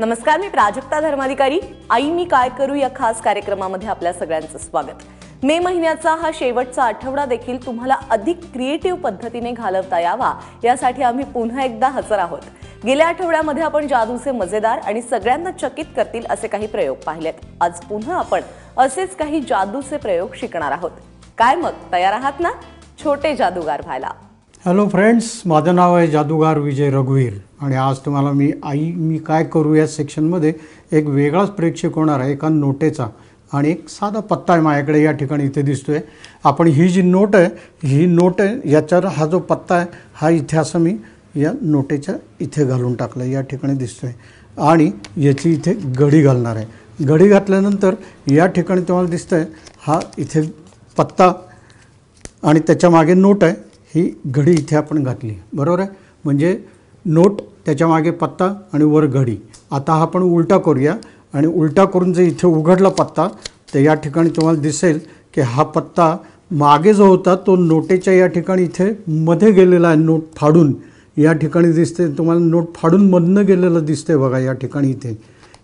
नमस्कार मी प्राजक्ता धर्माधिकारी. आई मी काय करू या खास कार्यक्रमामध्ये आपल्या सगळ्यांचं स्वागत. मे महिन्याचा हा शेवटचा आठवडा देखील तुम्हाला अधिक क्रिएटिव्ह पद्धतीने घालवता यावा यासाठी आम्ही पुन्हा एकदा हजर आहोत. गेल्या आठवड्यामध्ये आपण जादूचे मजेदार आणि सगळ्यांना चकित करतील असे काही प्रयोग पाहिलेत. आज पुन्हा आपण असेच काही जादूचे प्रयोग शिकणार आहोत. काय मग तयार आहात ना? छोटे जादूगार व्हायला. हॅलो फ्रेंड्स माझं नाव आहे जादूगार विजय रघुवीर. आणि आज तुम्हाला मी आई मी काय करू या सेक्शनमध्ये एक वेगळाच प्रेक्षक होणार आहे एका नोटेचा. आणि एक साधा पत्ता आहे माझ्याकडे या ठिकाणी इथे दिसतो आहे आपण ही जी नोट आहे ही नोट आहे याच्यावर हा जो पत्ता आहे हा इथे असं मी या नोटेच्या इथे घालून टाकलं या ठिकाणी दिसतो आहे आणि याची इथे घडी घालणार आहे. घडी घातल्यानंतर या ठिकाणी तुम्हाला दिसतं आहे हा इथे पत्ता आणि त्याच्यामागे नोट आहे ही घडी इथे आपण घातली. बरोबर आहे? म्हणजे नोट त्याच्यामागे पत्ता आणि वर घडी. आता हा आपण उलटा करूया. आणि उलटा करून जर इथे उघडला पत्ता तर या ठिकाणी तुम्हाला दिसेल की हा पत्ता मागे जो होता तो नोटेच्या या ठिकाणी इथे मध्ये गेलेला आहे नोट फाडून. या ठिकाणी दिसते तुम्हाला नोट फाडून मधनं गेलेलं दिसते बघा या ठिकाणी इथे.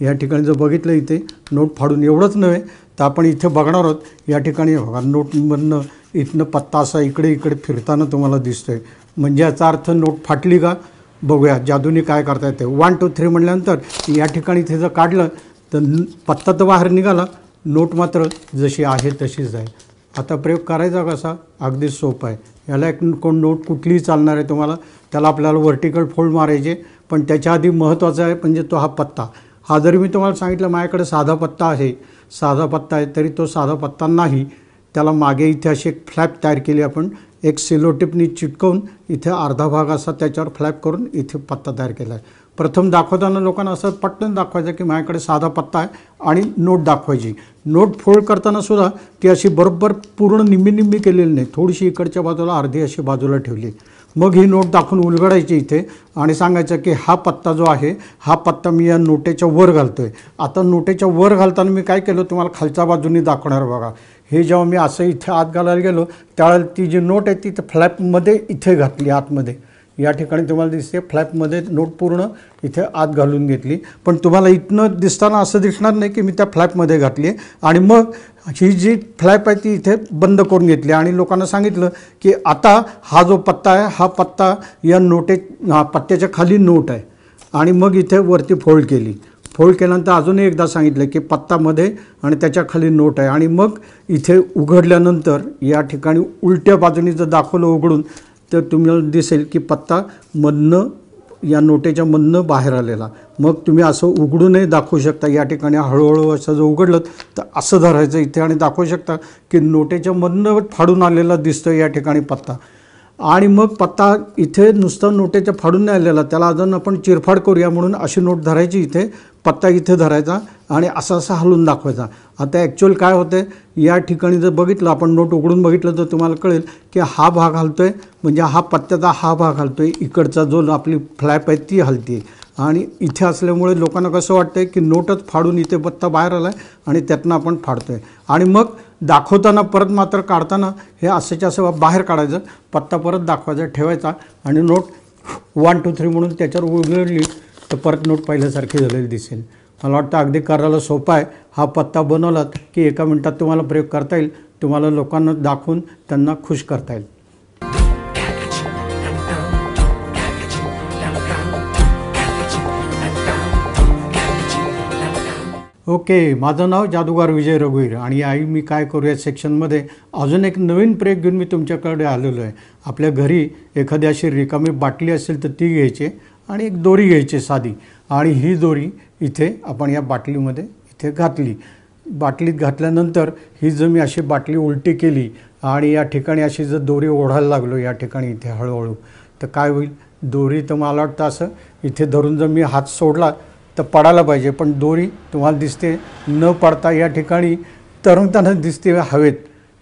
या ठिकाणी जर बघितलं इथे नोट फाडून एवढंच नव्हे तर आपण इथे बघणार आहोत या ठिकाणी बघा नोटमधनं इथनं पत्ता असा इकडे इकडे फिरताना तुम्हाला दिसतोय. म्हणजे याचा अर्थ नोट फाटली का? बघूया जादूनी काय करता येते वन टू थ्री म्हटल्यानंतर या ठिकाणी ते जर काढलं तर पत्ता तर बाहेर निघाला. नोट मात्र जशी आहे तशीच आहे. आता प्रयोग करायचा कसा? अगदी सोपं आहे. याला एक कोण नोट कुठलीही चालणार आहे तुम्हाला. त्याला आपल्याला व्हर्टिकल फोल्ड मारायचे. पण त्याच्या आधी महत्त्वाचा आहे म्हणजे तो हा पत्ता. हा जरी मी तुम्हाला सांगितलं माझ्याकडे साधा पत्ता आहे. साधा पत्ता आहे तरी तो साधा पत्ता नाही. त्याला मागे इथे अशी एक फ्लॅप तयार केली आपण. एक सिलोटिपनी चिटकवून इथे अर्धा भाग असा त्याच्यावर फ्लॅप करून इथे पत्ता तयार केला आहे. प्रथम दाखवताना लोकांना असं पटकन दाखवायचं की माझ्याकडे साधा पत्ता आहे आणि नोट दाखवायची. नोट फोल्ड करताना सुद्धा ती अशी बरोबर पूर्ण निम्मी निम्मी केलेली नाही. थोडीशी इकडच्या बाजूला अर्धी अशी बाजूला ठेवली. मग ही नोट दाखवून उलगडायची इथे आणि सांगायचं की हा पत्ता जो आहे हा पत्ता मी या नोटेच्या वर घालतो आहे आता नोटेच्या वर घालताना मी काय केलं? तुम्हाला खालच्या बाजूनी दाखवणार बघा. हे जेव्हा मी असं इथे आत घालायला गेलो त्यावेळेला ती जी नोट आहे ती फ्लॅपमध्ये इथे घातली आतमध्ये. या ठिकाणी तुम्हाला दिसते फ्लॅपमध्ये नोट पूर्ण इथे आत घालून घेतली. पण तुम्हाला इथनं दिसताना असं दिसणार नाही की मी त्या फ्लॅपमध्ये घातली आणि मग ही जी फ्लॅप आहे ती इथे बंद करून घेतली. आणि लोकांना सांगितलं की आता हा जो पत्ता आहे हा पत्ता या नोटे हा पत्त्याच्या खाली नोट आहे. आणि मग इथे वरती फोल्ड केली. फोल्ड केल्यानंतर अजूनही एकदा सांगितलं की पत्तामध्ये आणि त्याच्याखाली नोट आहे. आणि मग इथे उघडल्यानंतर या ठिकाणी उलट्या बाजूनी जर दाखवलं उघडून तर तुम्हाला दिसेल की पत्ता मधनं या नोटेच्या मधनं बाहेर आलेला. मग तुम्ही असं उघडूनही दाखवू शकता. या ठिकाणी हळूहळू असं जर उघडलं तर असं धरायचं इथे. आणि दाखवू शकता की नोटेच्या मधनं फाडून आलेला दिसतो या ठिकाणी पत्ता. आणि मग पत्ता इथे नुसतं नोटेच्या फाडून नाही आलेला. त्याला अजून आपण चिरफाड करूया म्हणून अशी नोट धरायची इथे. पत्ता इथे धरायचा आणि असा असा हलवून दाखवायचा. आता ॲक्च्युअल काय होतं या ठिकाणी जर बघितलं आपण नोट उघडून बघितलं तर तुम्हाला कळेल की हा भाग हलतोय म्हणजे हा पत्त्याचा हा भाग हलतोय इकडचा जो आपली फ्लॅप आहे ती हलते आणि इथे असल्यामुळे लोकांना कसं वाटतंय की नोटच फाडून इथे पत्ता बाहेर आला आहे आणि त्यातनं आपण फाडतोय. आणि मग दाखवताना परत मात्र काढताना हे असंच्या असं बाहेर काढायचं पत्ता परत दाखवायचा ठेवायचा. आणि नोट वन टू थ्री म्हणून त्याच्यावर उघडली तर परत नोट पहिल्यासारखी झालेली दिसेल. मला वाटतं अगदी करायला सोपा आहे. हा पत्ता बनवलात की एका मिनटात तुम्हाला प्रयोग करता येईल. तुम्हाला लोकांना दाखवून त्यांना खुश करता येईल. ओके माझं नाव जादूगार विजय रघुवीर आणि आई मी काय करूया सेक्शनमध्ये? अजून एक नवीन प्रयोग घेऊन मी तुमच्याकडे आलेलो आहे. आपल्या घरी एखादी अशी रिकामी बाटली असेल तर ती घ्यायची आणि एक दोरी घ्यायची साधी. आणि ही दोरी इथे आपण या बाटलीमध्ये इथे घातली. बाटलीत घातल्यानंतर ही जर मी अशी बाटली उलटी केली आणि या ठिकाणी अशी जर दोरी ओढायला लागलो या ठिकाणी इथे हळूहळू तर काय होईल? दोरी तर मला वाटतं असं इथे धरून जर मी हात सोडला तर पडायला पाहिजे पण दोरी तुम्हाला दिसते न पडता या ठिकाणी तरंगताना दिसते हवेत.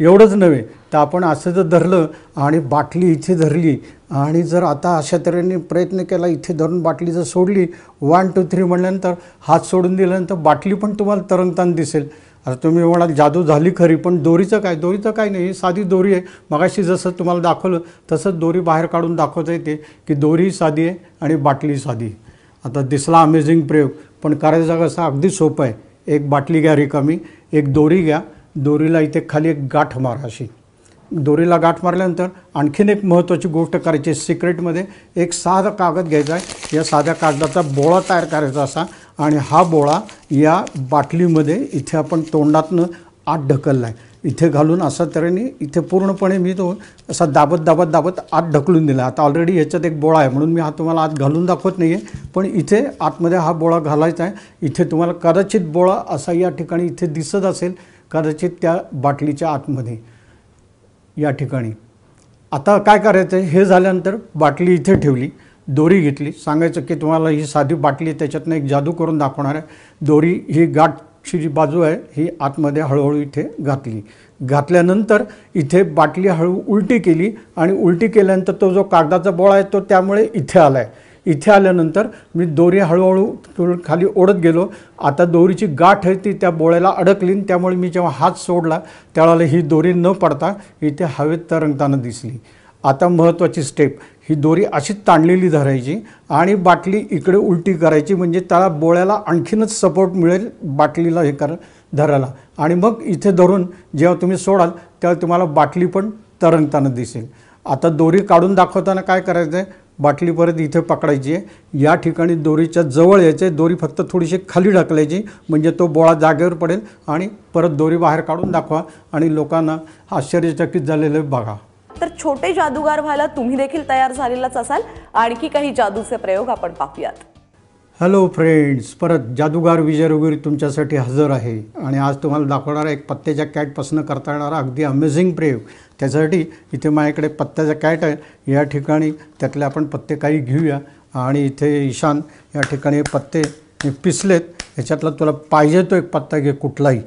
एवढंच नव्हे तर आपण असं जर धरलं आणि बाटली इथे धरली आणि जर आता अशा तऱ्हेने प्रयत्न केला इथे धरून बाटली जर सोडली वन टू थ्री म्हटल्यानंतर हात सोडून दिल्यानंतर बाटली पण तुम्हाला तरंगताना दिसेल. आता तुम्ही म्हणाल जादू झाली खरी पण दोरीचं काय? दोरीचं काय नाही ही साधी दोरी आहे. मगाशी जसं तुम्हाला दाखवलं तसंच दोरी बाहेर काढून दाखवता येते की दोरी साधी आहे आणि बाटली साधी आता दिसला अमेझिंग प्रयोग पण करायचं कसं? अगदी सोपं आहे. एक बाटली घ्या रिकामी एक दोरी घ्या दोरीला इथे खाली एक गाठ मार अशी. दोरीला गाठ मारल्यानंतर आणखीन एक महत्त्वाची गोष्ट करायची सिक्रेटमध्ये एक साधा कागद घ्यायचा आहे. या साध्या कागदाचा बोळा तयार करायचा असा आणि हा बोळा या बाटलीमध्ये इथे आपण तोंडातनं आत ढकलला आहे इथे घालून असा तऱ्हेने इथे पूर्णपणे मी तो असा दाबत दाबत दाबत आत ढकलून दिला. आता ऑलरेडी ह्याच्यात एक बोळा आहे. म्हणून मी हा तुम्हाला आत घालून दाखवत नाही आहे पण इथे आतमध्ये हा बोळा घालायचा आहे. इथे तुम्हाला कदाचित बोळा असा या ठिकाणी इथे दिसत असेल. कदाचित त्या बाटलीच्या आतमध्ये या ठिकाणी. आता काय करायचं आहे हे झाल्यानंतर बाटली इथे ठेवली दोरी घेतली. सांगायचं की तुम्हाला ही साधी बाटली आहे, त्याच्यातनं एक जादू करून दाखवणार आहे. दोरी ही गाठची जी बाजू आहे ही आतमध्ये हळूहळू इथे घातली. घातल्यानंतर इथे बाटली हळू उलटी केली आणि उलटी केल्यानंतर तो जो कागदाचा बोळा आहे तो त्यामुळे इथे आला आहे इथे आल्यानंतर मी दोरी हळूहळू खाली ओढत गेलो. आता दोरीची गाठ आहे ती त्या बोळ्याला अडकली त्यामुळे मी जेव्हा हात सोडला त्यावेळेला ही दोरी न पडता इथे हवेत तरंगताना दिसली. आता महत्त्वाची स्टेप ही दोरी अशीच ताणलेली धरायची आणि बाटली इकडे उलटी करायची म्हणजे त्याला बोळ्याला आणखीनच सपोर्ट मिळेल बाटलीला हे कर धरायला. आणि मग इथे धरून जेव्हा तुम्ही सोडाल तेव्हा तुम्हाला बाटली पण तरंगताना दिसेल. आता दोरी काढून दाखवताना काय करायचं आहे बाटली परत इथे पकडायची आहे. या ठिकाणी दोरीच्या जवळ यायचे दोरी फक्त थोडीशी खाली ढकलायची म्हणजे तो बोळा जागेवर पडेल आणि परत दोरी बाहेर काढून दाखवा आणि लोकांना आश्चर्यचकित झालेलं बघा. तर छोटे जादूगार व्हायला तुम्ही देखील तयार झालेलाच असाल. आणखी काही जादूचे प्रयोग आपण पाहूयात. हॅलो फ्रेंड्स परत जादूगार विजय रघुवीर तुमच्यासाठी हजर आहे. आणि आज तुम्हाला दाखवणारा एक पत्त्याच्या कॅटपासून करता येणारा अगदी अमेझिंग प्रयोग. त्यासाठी इथे माझ्याकडे पत्त्याचा कॅट आहे. या ठिकाणी त्यातले आपण पत्ते काही घेऊया. आणि इथे ईशान या ठिकाणी पत्ते पिसलेत. ह्याच्यातला तुला पाहिजे तो एक पत्ता घे कुठलाही.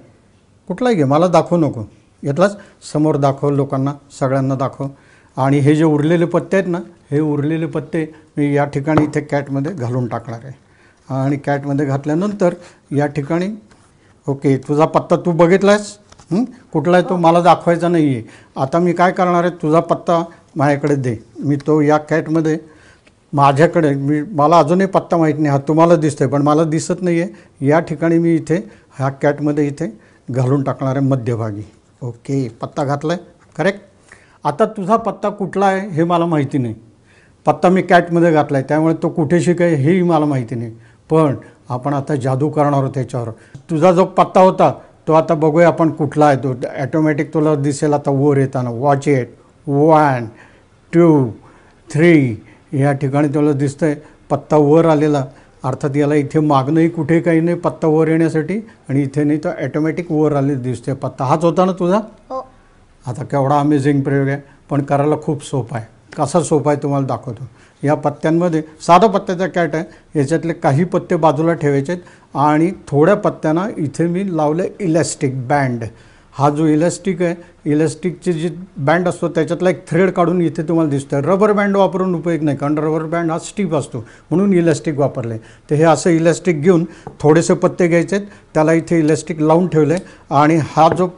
कुठलाही घे मला दाखवू नको. यातलाच समोर दाखव लोकांना सगळ्यांना दाखव. आणि हे जे उरलेले पत्ते आहेत ना हे उरलेले पत्ते मी या ठिकाणी इथे कॅटमध्ये घालून टाकणार आहे. आणि कॅटमध्ये घातल्यानंतर या ठिकाणी ओके तुझा पत्ता तू बघितलायस? कुठला आहे तो मला दाखवायचा नाही आहे आता मी काय करणार आहे? तुझा पत्ता माझ्याकडे दे. मी तो या कॅटमध्ये माझ्याकडे मी मला अजूनही पत्ता माहीत नाही. हा तुम्हाला दिसतोय पण मला दिसत नाही आहे या ठिकाणी मी इथे ह्या कॅटमध्ये इथे घालून टाकणार आहे मध्यभागी. ओके पत्ता घातला आहे करेक्ट. आता तुझा पत्ता कुठला आहे हे मला माहिती नाही. पत्ता मी कॅटमध्ये घातला आहे त्यामुळे तो कुठे शिकाय हेही मला माहिती नाही. पण आपण आता जादू करणार आहोत त्याच्यावर. तुझा जो पत्ता होता तो आता बघूया आपण कुठला आहे तो. ॲटोमॅटिक तुला दिसेल आता वर येताना. Watch it one two three या ठिकाणी तुला दिसतंय पत्ता वर आलेला. अर्थात याला इथे मागणंही कुठे काही नाही पत्ता वर येण्यासाठी. आणि इथे नाही तर ॲटोमॅटिक वर आलेला दिसतोय पत्ता. हाच होता ना तुझा? हो. आता केवढा अमेझिंग प्रयोग आहे. पण करायला खूप सोपा आहे. कसा सोपा आहे तुम्हाला दाखवतो. या पत्त्यांमध्ये साधा पत्त्याचा कॅट आहे. याच्यातले काही पत्ते बाजूला ठेवायचे आहेत आणि थोड्या पत्त्यांना इथे मी लावलं इलॅस्टिक बँड हा जो इलॅस्टिक आहे इलॅस्टिकचे जे बँड असतो त्याच्यातला एक थ्रेड काढून इथे तुम्हाला दिसतं रबर बँड वापरून उपयोग नाही कारण रबर बँड हा स्टीप असतो म्हणून इलॅस्टिक वापरले. तर हे असं इलॅस्टिक घेऊन थोडेसे पत्ते घ्यायचे आहेत. त्याला इथे इलॅस्टिक लावून ठेवलं आहे आणि हा जो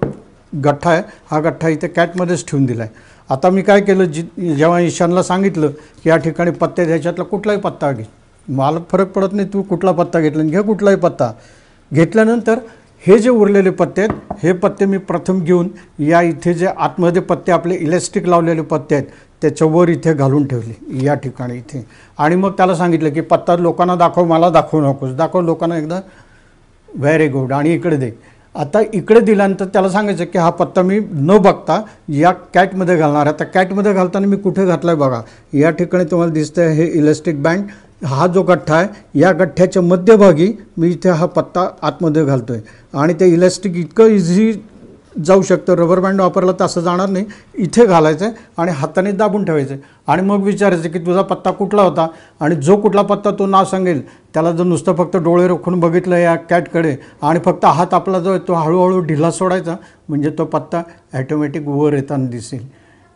गठ्ठा आहे हा गठ्ठा इथे कॅटमध्येच ठेवून दिला आहे आता मी काय केलं जी जेव्हा ईशानला सांगितलं की या ठिकाणी पत्ते ह्याच्यातला कुठलाही पत्ता घे. मला फरक पडत नाही तू कुठला पत्ता घेतला घे कुठलाही पत्ता. घेतल्यानंतर हे जे उरलेले पत्ते आहेत हे पत्ते मी प्रथम घेऊन या इथे जे आतमध्ये पत्ते आपले इलेस्टिक लावलेले पत्ते आहेत त्याच्यावर इथे घालून ठेवले या ठिकाणी इथे. आणि मग त्याला सांगितलं की पत्ता लोकांना दाखव मला दाखवू नकोस. दाखव लोकांना एकदा व्हेरी गुड. आणि इकडे दे. आता इकडे दिल्यानंतर त्याला सांगायचं की हा पत्ता मी न बघता या कॅटमध्ये घालणार आहे. आता कॅटमध्ये घालताना मी कुठे घातला आहे बघा. या ठिकाणी तुम्हाला दिसतंय हे इलेस्टिक बँड. हा जो गठ्ठा आहे या गठ्ठ्याच्या मध्यभागी मी इथे हा पत्ता आतमध्ये घालतो आहे आणि ते इलेस्टिक इतकं इझी जाऊ शकतं. रबर बँड वापरलं तर असं जाणार नाही. इथे घालायचं आहे आणि हाताने दाबून ठेवायचं आहे आणि मग विचारायचं की तुझा पत्ता कुठला होता? आणि जो कुठला पत्ता तो नाव सांगेल. त्याला जर नुसतं फक्त डोळे रोखून बघितलं या कॅटकडे आणि फक्त हात आपला जो आहे तो हळूहळू ढिला सोडायचा. म्हणजे तो पत्ता ॲटोमॅटिक वर येताना दिसेल.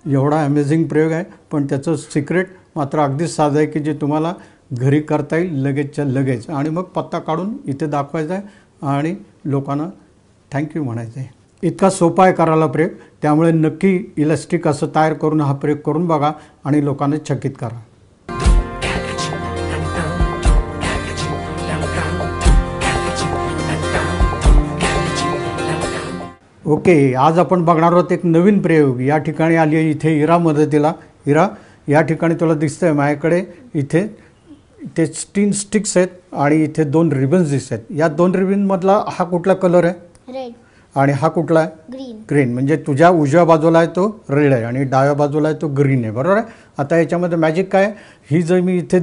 एवढा अमेझिंग प्रयोग आहे. पण त्याचं सिक्रेट मात्र अगदीच साधं आहे की जे तुम्हाला घरी करता येईल लगेचच्या लगेच. आणि मग पत्ता काढून इथे दाखवायचा आहे. आणि लोकांना थँक्यू म्हणायचं आहे. इतका सोपा आहे करायला प्रयोग. त्यामुळे नक्की इलास्टिक असं तयार करून हा प्रयोग करून बघा आणि लोकांना चकित करा. ओके आज आपण बघणार आहोत एक नवीन प्रयोग. या ठिकाणी आली आहे इथे इरा मदतीला. इरा या ठिकाणी तुला दिसतंय माझ्याकडे इथे ते तीन स्टिक्स आहेत आणि इथे दोन रिबन्स दिसत आहेत. या दोन रिबनमधला हा कुठला कलर आहे? आणि हा कुठला आहे? ग्रीन ग्रीन म्हणजे तुझ्या उजव्या बाजूला आहे तो रेड आहे आणि डाव्या बाजूला आहे तो ग्रीन आहे. बरोबर आहे? आता याच्यामध्ये मॅजिक काय आहे? ही जर मी इथे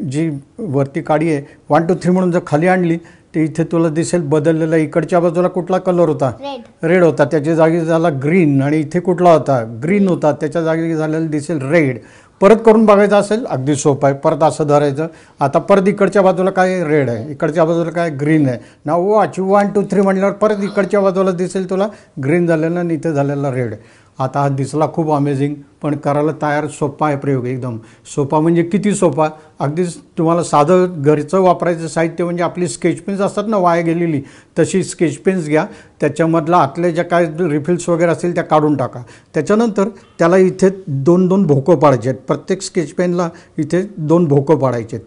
जी वरती काडी आहे वन टू थ्री म्हणून जर खाली आणली तर इथे तुला दिसेल बदललेला इकडच्या बाजूला कुठला कलर होता? रेड रेड होता. त्याच्या जागी झाला ग्रीन आणि इथे कुठला होता? ग्रीन होता. त्याच्या जागी झालेला दिसेल रेड परत करून बघायचं असेल अगदी सोपं आहे. परत असं धरायचं. आता परत इकडच्या बाजूला काय रेड आहे? इकडच्या बाजूला काय ग्रीन आहे? ना वॉच वन टू थ्री म्हटल्यावर परत इकडच्या बाजूला दिसेल तुला ग्रीन झालेलं आणि इथे झालेला रेड आता हा दिसला खूप अमेझिंग पण करायला तयार सोपा आहे प्रयोग एकदम. सोपा म्हणजे किती सोपा? अगदीच तुम्हाला साधं घरचं वापरायचं साहित्य म्हणजे आपली स्केच पेन्स असतात ना वाया गेलेली. तशी स्केच पेन्स घ्या. त्याच्यामधला आतल्या ज्या काय रिफिल्स वगैरे असतील त्या काढून टाका. त्याच्यानंतर त्याला इथे दोन दोन भोकं पाडायचे आहेत प्रत्येक स्केच पेनला इथे दोन भोकं पाडायचे आहेत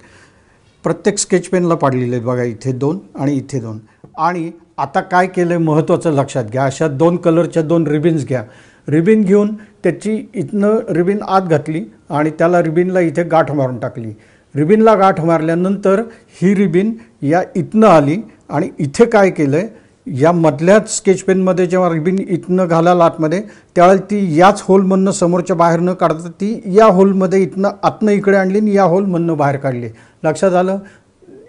प्रत्येक स्केच पेनला पाडलेले आहेत बघा इथे दोन आणि इथे दोन. आणि आता काय केलं आहे महत्त्वाचं लक्षात घ्या. अशा दोन कलरच्या दोन रिबिन्स घ्या. रिबिन घेऊन त्याची इथनं रिबिन आत घातली आणि त्याला रिबिनला इथे गाठ मारून टाकली. रिबिनला गाठ मारल्यानंतर ही रिबिन या इथनं आली आणि इथे काय केलं आहे या मधल्याच स्केच पेनमध्ये जेव्हा रिबिन इथनं घालाल आतमध्ये त्यावेळेला ती याच होलमधनं समोरच्या बाहेर न काढता ती या होलमध्ये इथनं आतनं इकडे आणली आणि या होलमधनं बाहेर काढली. लक्षात आलं?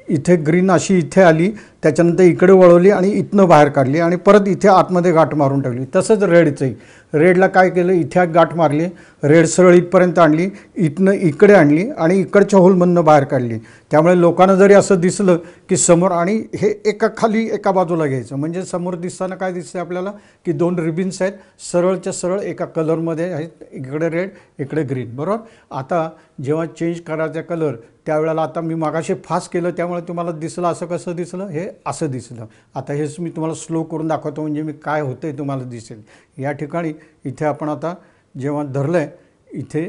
इथे ग्रीन अशी इथे आली त्याच्यानंतर इकडे वळवली आणि इथनं बाहेर काढली आणि परत इथे आतमध्ये गाठ मारून टाकली तसंच रेडचंही. रेडला काय केलं? इथे गाठ मारली. रेड सरळ इथपर्यंत आणली. इथनं इकडे आणली आणि इकडच्या होलमधनं बाहेर काढली. त्यामुळे लोकांना जरी असं दिसलं की समोर आणि हे एका खाली एका बाजूला घ्यायचं. म्हणजे समोर दिसताना काय दिसतं आपल्याला? की दोन रिबिन्स आहेत. सरळच्या सरळ एका कलरमध्ये आहेत. इकडे रेड इकडे ग्रीन. बरोबर? आता जेव्हा चेंज करायचा कलर त्यावेळेला आता मी मागाशी फास्ट केलं त्यामुळे तुम्हाला दिसलं असं कसं दिसलं? हे असं दिसलं. आता हेच मी तुम्हाला स्लो करून दाखवतो म्हणजे मी काय होतं आहे तुम्हाला दिसेल. या ठिकाणी इथे आपण आता जेव्हा धरलं आहे इथे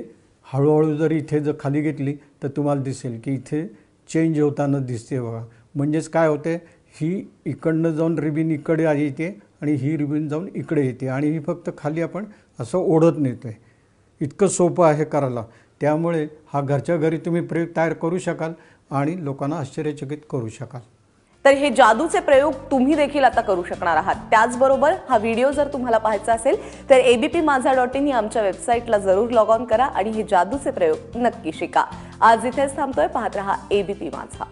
हळूहळू जर इथे जर खाली घेतली तर तुम्हाला दिसेल की इथे चेंज होताना दिसते बघा. म्हणजेच काय होते ही इकडनं जाऊन रिबिन इकडे आली येते आणि ही रिबिन जाऊन इकडे येते आणि ही फक्त खाली आपण असं ओढत नेतो आहे इतकं सोपं आहे करायला. त्यामुळे हा घरच्या घरी तुम्ही प्रयोग तयार करू शकाल आणि लोकांना आश्चर्यचकित करू शकाल. तर हे जादूचे प्रयोग तुम्ही देखील आता करू शकणार आहात. त्याचबरोबर हा व्हिडिओ जर तुम्हाला पाहायचा असेल तर एबीपी माझा डॉट इन या आमच्या वेबसाईटला जरूर लॉग ऑन करा आणि हे जादूचे प्रयोग नक्की शिका. आज इथेच थांबतोय पाहत रहा एबीपी माझा.